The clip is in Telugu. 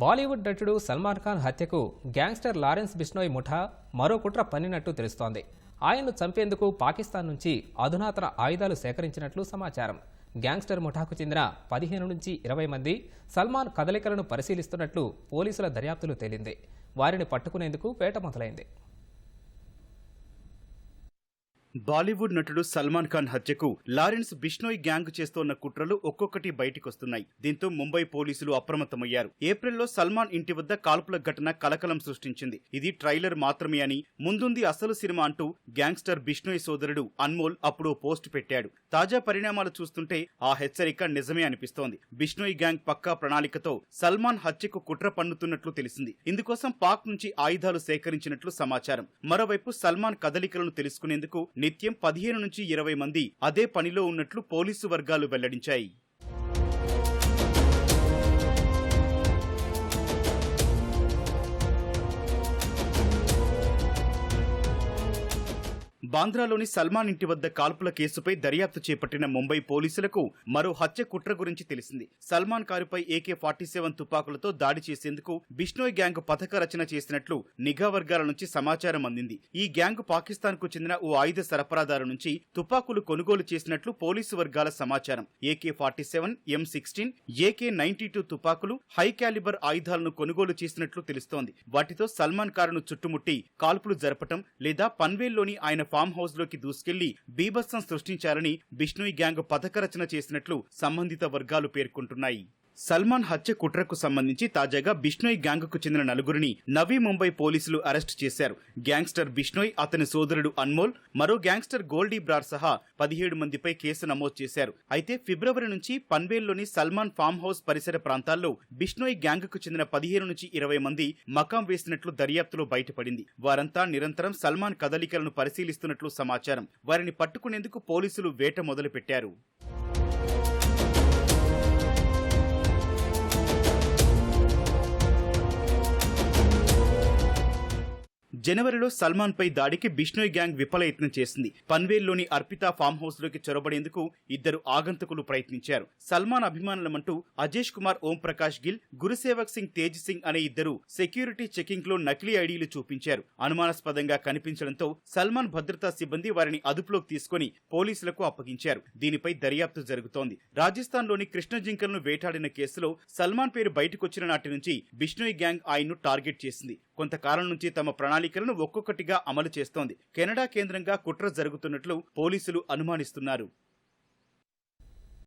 బాలీవుడ్ నటుడు సల్మాన్ ఖాన్ హత్యకు గ్యాంగ్స్టర్ లారెన్స్ బిష్నోయ్ ముఠా మరో కుట్ర పన్నినట్టు తెలుస్తోంది. ఆయన్ను చంపేందుకు పాకిస్తాన్ నుంచి అధునాతన ఆయుధాలు సేకరించినట్లు సమాచారం. గ్యాంగ్స్టర్ ముఠాకు చెందిన పదిహేను నుంచి ఇరవై మంది సల్మాన్ కదలికలను పరిశీలిస్తున్నట్లు పోలీసుల దర్యాప్తులు తేలింది. వారిని పట్టుకునేందుకు వేట మొదలైంది. బాలీవుడ్ నటుడు సల్మాన్ ఖాన్ హత్యకు లారెన్స్ బిష్నోయ్ గ్యాంగ్ చేస్తోన్న కుట్రలు ఒక్కొక్కటి బయటికొస్తున్నాయి. దీంతో ముంబై పోలీసులు అప్రమత్తమయ్యారు. ఏప్రిల్లో సల్మాన్ ఇంటి వద్ద కాల్పుల ఘటన కలకలం సృష్టించింది. ఇది ట్రైలర్ మాత్రమే అని ముందుంది అసలు సినిమా అంటూ గ్యాంగ్స్టర్ బిష్నోయ్ సోదరుడు అన్మోల్ అప్పుడు పోస్ట్ పెట్టాడు. తాజా పరిణామాలు చూస్తుంటే ఆ హెచ్చరిక నిజమే అనిపిస్తోంది. బిష్నోయ్ గ్యాంగ్ పక్కా ప్రణాళికతో సల్మాన్ హత్యకు కుట్ర పన్నుతున్నట్లు తెలిసింది. ఇందుకోసం పాక్ నుంచి ఆయుధాలు సేకరించినట్లు సమాచారం. మరోవైపు సల్మాన్ కదలికలను తెలుసుకునేందుకు నిత్యం పదిహేను నుంచి ఇరవై మంది అదే పనిలో ఉన్నట్లు పోలీసు వర్గాలు వెల్లడించాయి. బాంద్రాలోని సల్మాన్ ఇంటి వద్ద కాల్పుల కేసుపై దర్యాప్తు చేపట్టిన ముంబై పోలీసులకు మరో హత్య కుట్ర గురించి తెలిసింది. సల్మాన్ కారుపై ఏకే ఫార్టీ సెవెన్ తుపాకులతో దాడి చేసేందుకు బిష్నోయ్ గ్యాంగ్ పథక రచన చేసినట్లు నిఘా వర్గాల నుంచి సమాచారం అందింది. ఈ గ్యాంగ్ పాకిస్తాన్కు చెందిన ఓ ఆయుధ సరఫరాదారు నుంచి తుపాకులు కొనుగోలు చేసినట్లు పోలీసు వర్గాల సమాచారం. AK forty seven M sixteen AK ninety two తుపాకులు హై క్యాలిబర్ ఆయుధాలను కొనుగోలు చేసినట్లు తెలుస్తోంది. వాటితో సల్మాన్ కారును చుట్టుముట్టి కాల్పులు జరపటం లేదా పన్వేల్లోని ఆయన ఫామ్ హౌస్లోకి దూసుకెళ్ళి బీభత్సం సృష్టించారని బిష్ణోయ్ గ్యాంగ్ పథకరచన చేసినట్లు సంబంధిత వర్గాలు పేర్కొంటున్నాయి. సల్మాన్ హత్య కుట్రకు సంబంధించి తాజాగా బిష్నోయ్ గ్యాంగ్కు చెందిన నలుగురిని నవీ ముంబై పోలీసులు అరెస్ట్ చేశారు. గ్యాంగ్స్టర్ బిష్నోయ్ అతని సోదరుడు అన్మోల్ మరో గ్యాంగ్స్టర్ గోల్డీ బ్రార్ సహా పదిహేడు మందిపై కేసు నమోదు చేశారు. అయితే ఫిబ్రవరి నుంచి పన్వేల్లోని సల్మాన్ ఫామ్ హౌస్ పరిసర ప్రాంతాల్లో బిష్నోయ్ గ్యాంగ్కు చెందిన పదిహేను నుంచి ఇరవై మంది మకాం వేసినట్లు దర్యాప్తులో బయటపడింది. వారంతా నిరంతరం సల్మాన్ కదలికలను పరిశీలిస్తున్నట్లు సమాచారం. వారిని పట్టుకునేందుకు పోలీసులు వేట మొదలుపెట్టారు. జనవరిలో సల్మాన్ పై దాడికి బిష్నోయ్ గ్యాంగ్ విఫలయత్నం చేసింది. పన్వేల్లోని అర్పిత ఫామ్ హౌస్లోకి చొరబడేందుకు ఇద్దరు ఆగంతకులు ప్రయత్నించారు. సల్మాన్ అభిమానులమంటూ అజేష్ కుమార్ ఓం ప్రకాష్ గిల్ గురుసేవక్ సింగ్ తేజ్ సింగ్ అనే ఇద్దరు సెక్యూరిటీ చెకింగ్లో నకిలీ ఐడీలు చూపించారు. అనుమానాస్పదంగా కనిపించడంతో సల్మాన్ భద్రతా సిబ్బంది వారిని అదుపులోకి తీసుకుని పోలీసులకు అప్పగించారు. దీనిపై దర్యాప్తు జరుగుతోంది. రాజస్థాన్లోని కృష్ణ జింకలను వేటాడిన కేసులో సల్మాన్ పేరు బయటకొచ్చిన నాటి నుంచి బిష్నోయ్ గ్యాంగ్ ఆయన్ను టార్గెట్ చేసింది. కొంతకాలం నుంచి తమ ప్రణాళికలను ఒక్కొక్కటిగా అమలు చేస్తోంది. కెనడా కేంద్రంగా కుట్ర జరుగుతున్నట్లు పోలీసులు అనుమానిస్తున్నారు.